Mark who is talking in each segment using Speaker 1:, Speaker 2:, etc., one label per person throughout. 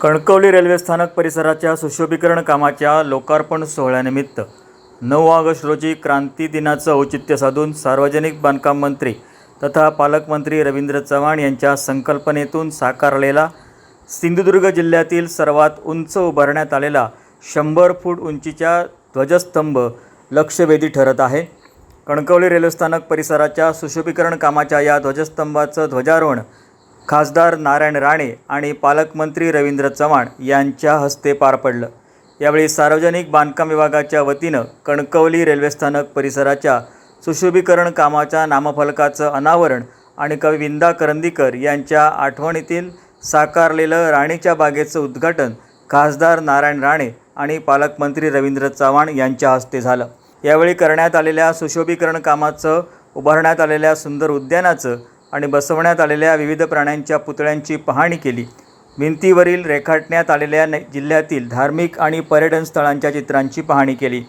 Speaker 1: Kankavli railway स्थानक परिसराच्या सुशोभीकरण कामाच्या लोकार्पण सोहळ्यानिमित्त नऊ ऑगस्ट रोजी क्रांती दिनाचं औचित्य साधून सार्वजनिक बांधकाम मंत्री तथा पालकमंत्री रवींद्र चव्हाण यांच्या संकल्पनेतून साकारलेला सिंधुदुर्ग जिल्ह्यातील सर्वात उंच उभारण्यात आलेला शंभर फूट उंचीच्या ध्वजस्तंभ लक्षवेधी ठरत आहे. कणकवली रेल्वे स्थानक परिसराच्या सुशोभीकरण कामाच्या या ध्वजस्तंभाचं ध्वजारोहण खासदार नारायण राणे आणि पालकमंत्री रवींद्र चव्हाण यांच्या हस्ते पार पडलं. यावेळी सार्वजनिक बांधकाम विभागाच्या वतीनं कणकवली रेल्वे स्थानक परिसराच्या सुशोभीकरण कामाच्या नामफलकाचं अनावरण आणि कवी विंदा करंदीकर यांच्या आठवणीतील साकारलेलं राणीच्या बागेचं उद्घाटन खासदार नारायण राणे आणि पालकमंत्री रवींद्र चव्हाण यांच्या हस्ते झालं. यावेळी करण्यात आलेल्या सुशोभीकरण कामाचं उभारण्यात आलेल्या सुंदर उद्यानाचं आणि बसवण्यात आलेल्या विविध प्राण्यांच्या पुतळ्यांची पाहणी केली. भिंतीवरील रेखाटण्यात आलेल्या जिल्ह्यातील धार्मिक आणि पर्यटन स्थळांच्या चित्रांची पाहणी केली.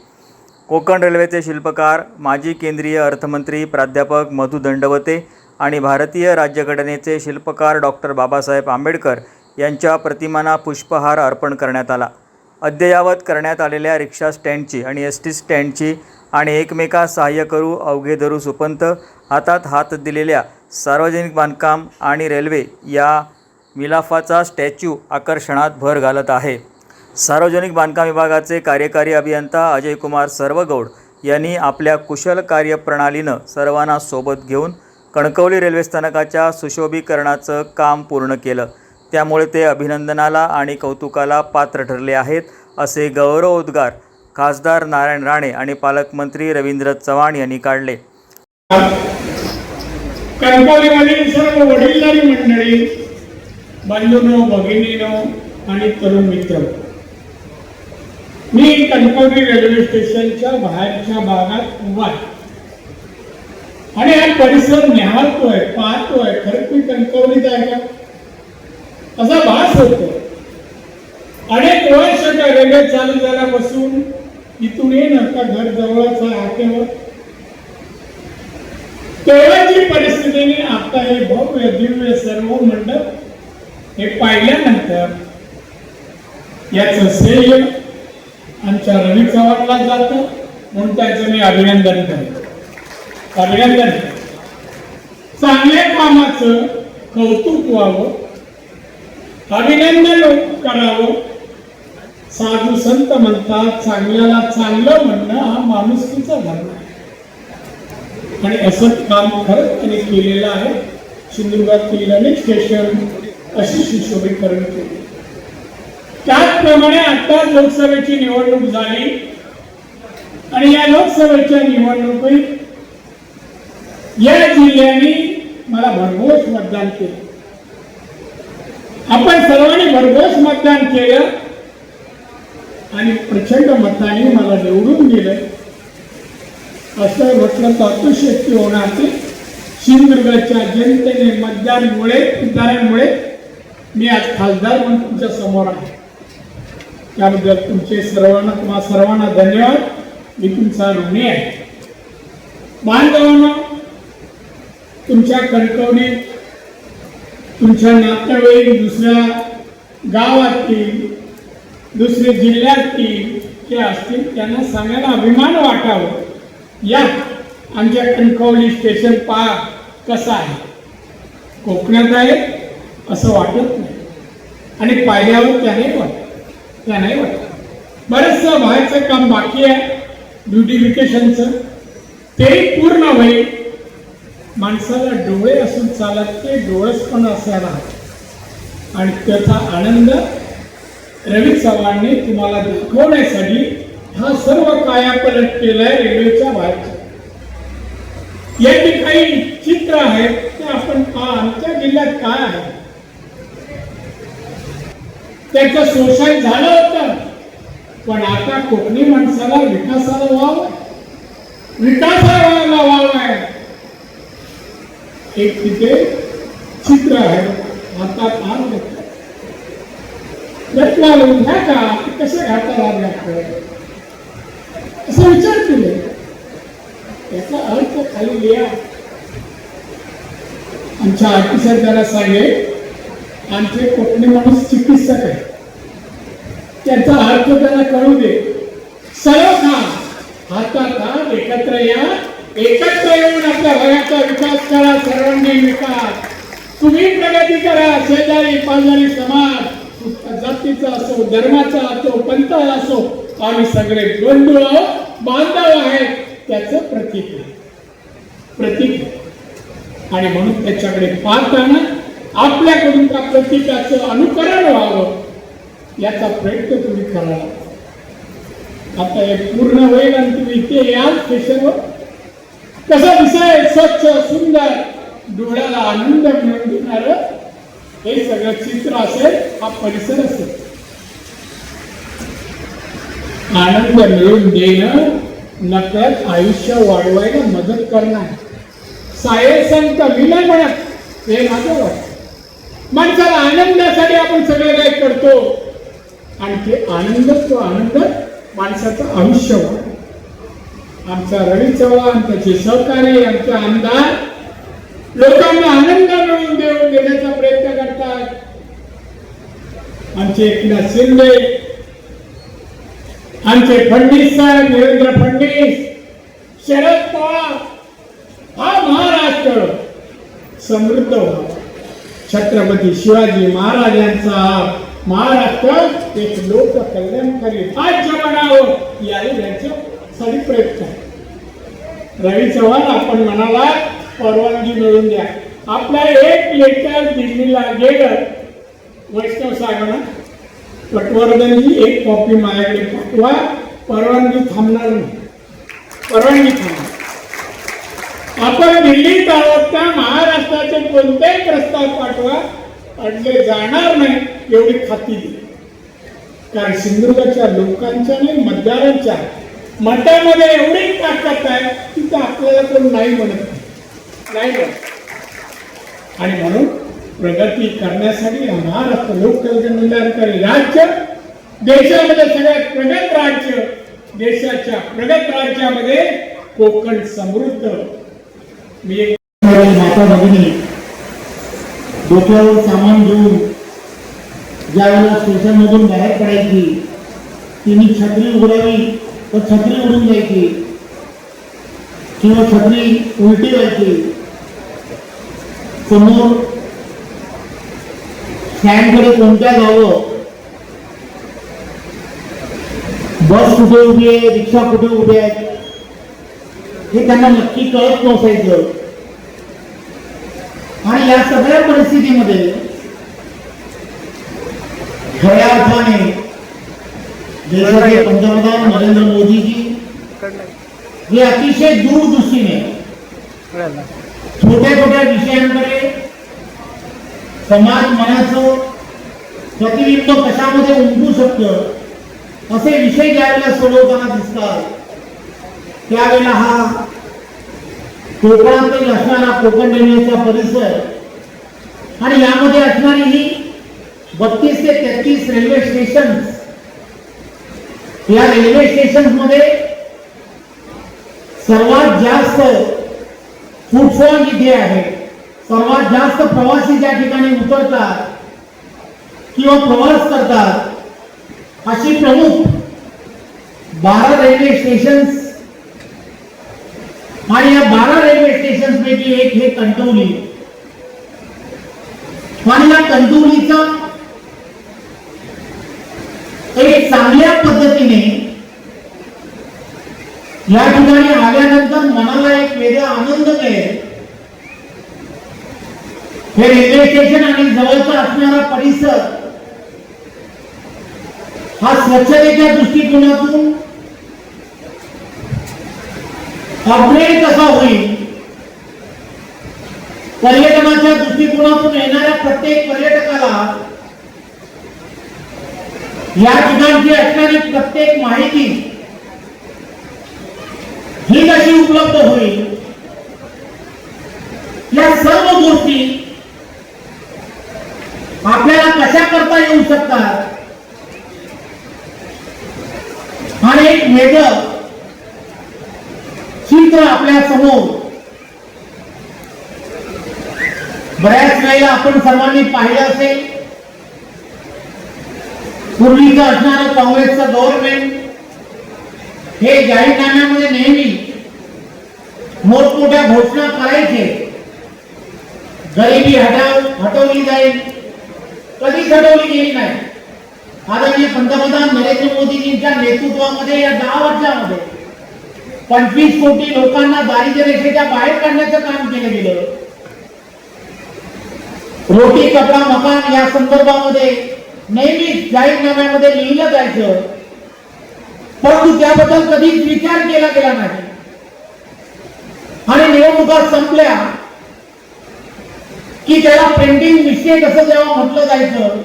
Speaker 1: कोकण रेल्वेचे शिल्पकार माजी केंद्रीय अर्थमंत्री प्राध्यापक मधु दंडवते आणि भारतीय राज्यघटनेचे शिल्पकार डॉक्टर बाबासाहेब आंबेडकर यांच्या प्रतिमांना पुष्पहार अर्पण करण्यात आला. अद्ययावत करण्यात आलेल्या रिक्षा स्टँडची आणि एस टी स्टँडची आणि एकमेकास सहाय्य करू अवघे धरू सुपंत हातात हात दिलेल्या सार्वजनिक बांधकाम आणि रेल्वे या मिलाफाचा स्टॅच्यू आकर्षणात भर घालत आहे. सार्वजनिक बांधकाम विभागाचे कार्यकारी अभियंता अजय कुमार सर्वगौड यांनी आपल्या कुशल कार्यप्रणालीनं सर्वांना सोबत घेऊन कणकवली रेल्वे स्थानकाच्या सुशोभीकरणाचं काम पूर्ण केलं. त्यामुळे ते अभिनंदनाला आणि कौतुकाला पात्र ठरले आहेत असे गौरवोद्गार खासदार नारायण राणे आणि पालकमंत्री रवींद्र चव्हाण यांनी काढले.
Speaker 2: कणकवलीमधील सर्व वडीलधारी मंडळी बंधूनो भगिनीनो आणि तरुण मित्र. मी कणकवली रेल्वे स्टेशनच्या बाहेरच्या भागात उभा आहे. आणि हा परिसर निहाळतोय पाहतोय खरंच मी कणकवलीत आहे का? असा भास होतो. अनेक वर्ष त्या रेल्वे चालू झाल्यापासून इथून येणं का घर जवळच आहे आतेवर परिस्थितीने आता हे भव्य दिव्य सर्व मंडप हे पाहिल्यानंतर याचं श्रेय आमच्या रवी चव्हाणला जातं म्हणून त्याचं मी अभिनंदन करतो. अभिनंदन. चांगल्या कामाचं कौतुक व्हावं अभिनंदन करावं. साधू संत म्हणतात चांगल्याला चांगलं म्हणणं हा माणुसकीचा धर्म. आहे आणि असं काम खरंच त्यांनी केलेलं आहे. सिंधुदुर्गातील अनेक स्टेशन अशी सुशोभीकरण केली. त्याचप्रमाणे आता लोकसभेची निवडणूक झाली. आणि या लोकसभेच्या निवडणुकीत या जिल्ह्याने मला भरघोस मतदान केलं. आपण सर्वांनी भरघोस मतदान केलं. आणि प्रचंड मताने मला निवडून गेलं असं म्हटलं तर अतिशक्ती होणार ते. सिंधुदुर्गाच्या जनतेने मतदानमुळे मतदानामुळे मी आज खासदार म्हणून तुमच्यासमोर आहे. त्याबद्दल तुमचे सर्वांना तुम्हा सर्वांना धन्यवाद. मी तुमचा ऋणी आहे. बांधवांना तुमच्या कणकवणीत तुमच्या नातेवाईक दुसऱ्या गावातील दुसरे जिल्ह्यातील जे असतील त्यांना सांगायला अभिमान वाटावं. या आमच्या कणकवली स्टेशन पहा कसं आहे. कोकणात आहे असं वाटत नाही. आणि पाहिल्यावर त्याने वाटत त्या नाही वाटत बरंचसं व्हायचं काम बाकी आहे. ब्युटिफिकेशनचं तेही पूर्ण होईल. माणसाला डोळे असून चालत ते डोळस पण असायला आणि त्याचा आनंद रवी चव्हाणने तुम्हाला दाखवण्यासाठी हा सर्व कायापलट केलाय रेल्वेच्या बाहेरचा या ठिकाणी चित्र आहे ते आपण पहा आमच्या जिल्ह्यात काय आहे? त्याचं शोषण झालं होतं. पण आता कोकणी माणसाला विकासाला वाव विकासाला वाव आहे. एक तिथे चित्र आहे. आता हात घेतला रत्ना उभ्या का? कसं घाटाला लागतं असा विचार केला. त्याचा अर्थ खाली लिहा. आमच्या आरती सरकारला सांगेल आमचे कोकणी माणूस चिकित्सक आहे त्याचा अर्थ त्याला कळू दे. सर्व खा. हातात एकत्र या एकत्र येऊन आपल्या भागाचा विकास करा सर्वांगीण विकास. तुम्ही प्रगती करा शेजारी पाजारी समाज. जातीचा असो धर्माचा असो पंथ असो आम्ही सगळे बंधू बांधव आहेत त्याचं प्रतीक आहे. प्रतीक आणि म्हणून त्याच्याकडे पाहताना आपल्याकडून त्या प्रतीकाचं अनुकरण व्हावं याचा प्रयत्न तुम्ही करावा आता हे पूर्ण होईल आणि तुम्ही इथे याल स्टेशनवर कसं दिसेल? स्वच्छ सुंदर डोळ्याला आनंद मिळून देणार हे सगळं चित्र असेल हा परिसर असेल. आनंद मिळून देणं नकळत आयुष्य वाढवायला मदत करणं आहे सायसंत विनय म्हणत हे माझं वाटत माणसाला आनंदासाठी आपण सगळं काही करतो. आणि ते आनंद तो आनंद माणसाचं आयुष्य वाढ आमचा रवी चव्हाण त्याचे सहकारी आमचे आमदार लोकांना आनंद मिळवून देऊन देण्याचा प्रयत्न करतात. आमचे एकनाथ शिंदे आमचे फडणवीस साहेब देवेंद्र फडणवीस शरद पवार हा महाराष्ट्र समृद्ध व्हावा छत्रपती शिवाजी महाराजांचा महाराष्ट्र एक लोक कल्याणकारी राज्य बनावं याही यांच्यासाठी प्रयत्न रवी चव्हाण आपण म्हणाला परवानगी मिळून द्या. आपला एक लेटर दिल्लीला गेलं वैष्णव सागरात पटवर्धनजी एक कॉपी माझ्याकडे पाठवा. परवानगी थांबणार नाही. परवानगी थांबणार. आपण दिल्लीत आहोत त्या महाराष्ट्राचे कोणतेही प्रस्ताव पाठवा अडले जाणार नाही एवढी खाती दिली. कारण सिंधुदुर्गाच्या लोकांच्या नाही मतदारांच्या मतामध्ये एवढी ताकद आहे की ते आपल्याला कोण नाही म्हणत नाही. नाही म्हणत. आणि म्हणून प्रगती करण्यासाठी महाराष्ट्र लोककल्याण कल्याणकारी राज्य देशामध्ये सगळ्यात प्रगत राज्य देशाच्या प्रगत राज्यामध्ये कोकण समृद्ध. मी एक
Speaker 3: माता भगिनी डोक्यावर सामान घेऊन ज्यावेळेला स्टेशनमधून बाहेर पडायची तिने छत्री उघडावी तर छत्री उडून जायची किंवा छत्री उलटी व्हायची. समोर स्टँडकडे कोणत्या जावं बस कुठे उभी आहे? रिक्षा कुठे उभी आहे? हे त्यांना नक्की कळत नसायचं. आणि या सगळ्या परिस्थितीमध्ये खऱ्या अर्थाने देशाचे पंतप्रधान नरेंद्र मोदीजी हे अतिशय दूरदृष्टीने छोट्या छोट्या विषयांकडे समाज मनाचं प्रतिबिंब कशामध्ये उमटू शकतं? असे विषय ज्यावेळेला सोडवताना दिसतात त्यावेळेला हा कोकणातील असणारा कोकण रेल्वेचा परिसर आणि यामध्ये असणारी ही बत्तीस ते तेहतीस रेल्वे स्टेशन या रेल्वे स्टेशनमध्ये सर्वात जास्त फुटफॉल इथे आहे. सर्वात जास्त प्रवासी ज्या ठिकाणी उतरतात किंवा प्रवास करतात अशी प्रमुख बारा रेल्वे स्टेशन्स आणि या बारा रेल्वे स्टेशन पैकी एक हे कणकवली आणि या कणकवलीचा एक चांगल्या पद्धतीने या ठिकाणी आल्यानंतर मनाला एक वेगळा आनंद मिळेल. हे रेल्वे स्टेशन आणि जवळचा असणारा परिसर हा स्वच्छतेच्या दृष्टिकोनातून अपग्रेड कसा होईल पर्यटनाच्या दृष्टिकोनातून येणाऱ्या प्रत्येक पर्यटकाला या ठिकाणची असणारी प्रत्येक माहिती ही कशी उपलब्ध होईल या सर्व गोष्टी आपल्याला कशा करता येऊ शकतात. आणि एक वेगळं चित्र आपल्यासमोर. बऱ्याच वेळेला आपण सर्वांनी पाहिलं असेल. पूर्वीचं असणारं काँग्रेसचं गव्हर्नमेंट हे जाहीरनाम्यामध्ये नेहमी मोठमोठ्या घोषणा करायचे. गरिबी हटाव हटवली जाईल. कधी हटवली गेली नाही. आदरणीय पंतप्रधान नरेंद्र मोदीजींच्या नेतृत्वामध्ये या दहा वर्षामध्ये पंचवीस कोटी लोकांना दारिद्र्य रेषेच्या बाहेर काढण्याचं काम केलं गेलं. रोटी कपडा मकान या संदर्भामध्ये नेहमीच जाहीरनाम्यामध्ये लिहिलं जायचं. परंतु त्याबद्दल कधीच विचार केला गेला नाही. आणि निवडणुका संपल्या की त्याला प्रिंटिंग मिस्टेक असं जेव्हा म्हटलं जायचं?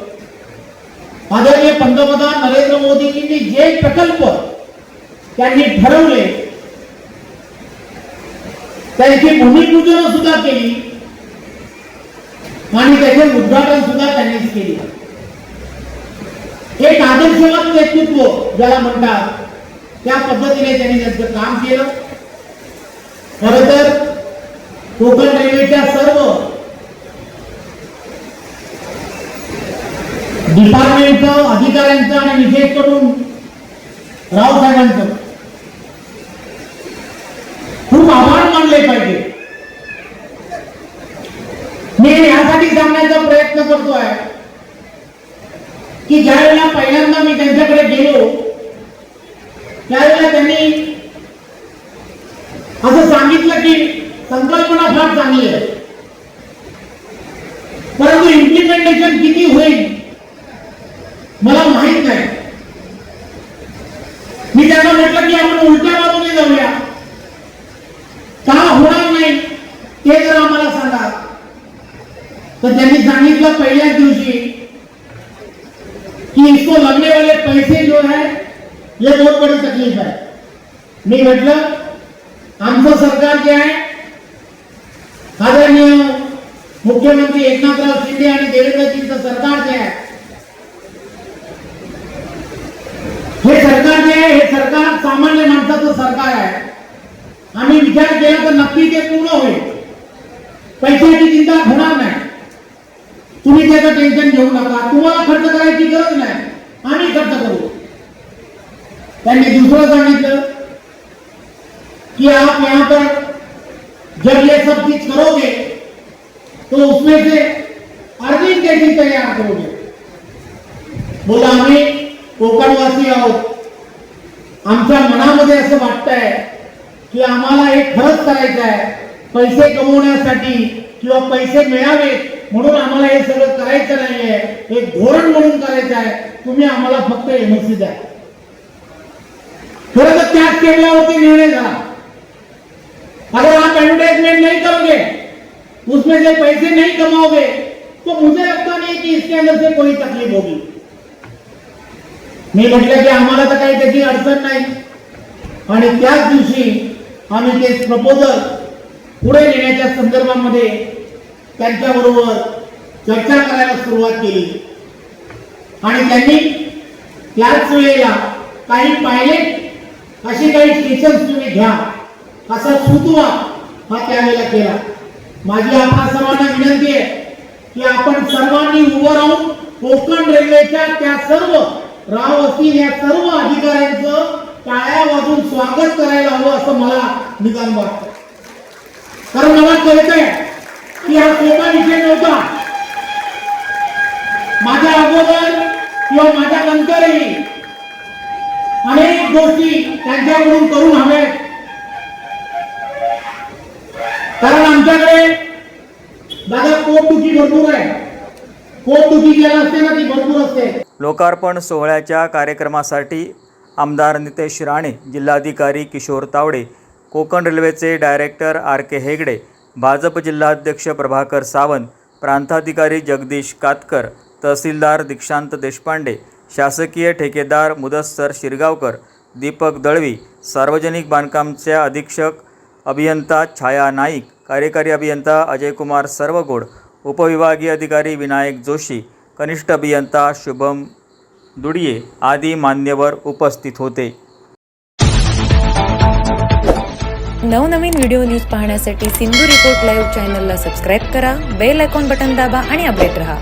Speaker 3: आदरणीय पंतप्रधान नरेंद्र मोदीजींनी जे प्रकल्प त्यांनी ठरवले त्यांची भूमिपूजन सुद्धा केली आणि त्याचे उद्घाटन सुद्धा त्यांनीच केली. एक आदर्शवत नेतृत्व ज्याला म्हणतात त्या पद्धतीने त्यांनी त्यांचं काम केलं. खर तर कोकण रेल्वेच्या सर्व डिपार्टमेंटचं अधिकाऱ्यांचं आणि विशेष करून रावसाहेबांचं खूप आभार मानले पाहिजे. मी यासाठी सांगण्याचा प्रयत्न करतोय की ज्या वेळेला पहिल्यांदा मी त्यांच्याकडे गेलो त्यावेळेला त्यांनी असं सांगितलं की संकल्पना फार चांगली आहे. परंतु इम्प्लिमेंटेशन किती होईल? माहीत नाही. मी त्यांना म्हटलं की आपण उलट्या बाजूने जाऊया. का होणार नाही ते जर आम्हाला सांगा तर त्यांनी सांगितलं पहिल्याच दिवशी कि इसको लगने वाले पैसे जो है ये बहुत बड़ी तकलीफ है. मी म्हटलं आमचं सरकार जे आहे आदरणीय मुख्यमंत्री एकनाथराव शिंदे आणि देवेंद्रजींचं सरकार जे आहे सामान्य माणसाचं सरकार आहे. आम्ही विचार केला तर नक्की ते पूर्ण होईल. पैशाची चिंता होणार नाही. तुम्ही त्याचं टेन्शन घेऊ नका. तुम्हाला खर्च करायची गरज नाही. आम्ही खर्च करू. त्यांनी दुसरं सांगितलं कि आप यहाँ पर जब ये सब चीज़ करोगे तो उसमें से अर्निंग कैसी तैयार करोगे? बोला आम्ही कोकणवासी आहोत आमच्या मनामध्ये असं वाटतंय की आम्हाला हे खरंच करायचं आहे. पैसे कमवण्यासाठी किंवा पैसे मिळावेत म्हणून आम्हाला हे सगळं करायचं नाहीये. हे धोरण म्हणून करायचं आहे. तुम्ही आम्हाला फक्त एमएससी द्या. खरं तर त्याच टेबलावरती निर्णय झाला. अगर आप एडवर्टाइजमेंट नहीं करोगे उसमें से पैसे नहीं कमाओगे तो मुझे लगता नहीं कि इसके अंदर से कोई तकलीफ होगी. मी म्हटलं की आम्हाला तर काही त्याची अडचण नाही. आणि त्याच दिवशी आम्ही ते प्रपोजल पुढे नेण्याच्या संदर्भामध्ये त्यांच्याबरोबर चर्चा करायला सुरुवात केली. आणि त्यांनी त्याच वेळेला काही पायलट अशी काही स्टेशन तुम्ही घ्या असा सुतवा हा त्यावेळेला केला. माझी आपल्या सर्वांना विनंती आहे की आपण सर्वांनी उभं राहून कोकण रेल्वेच्या त्या सर्व राव असतील या सर्व अधिकाऱ्यांचं टाळ्या वाजून स्वागत करायला हवं असं मला निदान वाटतं. कारण मला कळतंय की हा सोपा विषय नव्हता. माझ्या अगोदर किंवा माझ्या नंतरही अनेक गोष्टी त्यांच्याकडून करून हव्यात. कारण आमच्याकडे दादा पोटदुखी भरपूर आहे? पोटदुखी ज्याला असते ना ती भरपूर असते?
Speaker 1: लोकार्पण सोहळ्याच्या कार्यक्रमासाठी आमदार नितेश राणे जिल्हाधिकारी किशोर तावडे कोकण रेल्वेचे director R K Hegde Bhajap जिल्हाध्यक्ष प्रभाकर सावंत प्रांताधिकारी जगदीश कातकर तहसीलदार दीक्षांत देशपांडे शासकीय ठेकेदार मुदस्सर शिरगावकर दीपक दळवी सार्वजनिक बांधकामच्या अधीक्षक अभियंता छाया नाईक कार्यकारी अभियंता अजयकुमार सर्वगोड उपविभागीय अधिकारी विनायक जोशी कनिष्ठ अभियंता शुभम दुडिये आदी मान्यवर उपस्थित होते.
Speaker 4: नवनवीन व्हिडिओ न्यूज पाहण्यासाठी सिंधू रिपोर्ट लाईव्ह चॅनलला सबस्क्राईब करा बेल आयकॉन बटन दाबा आणि अपडेट रहा.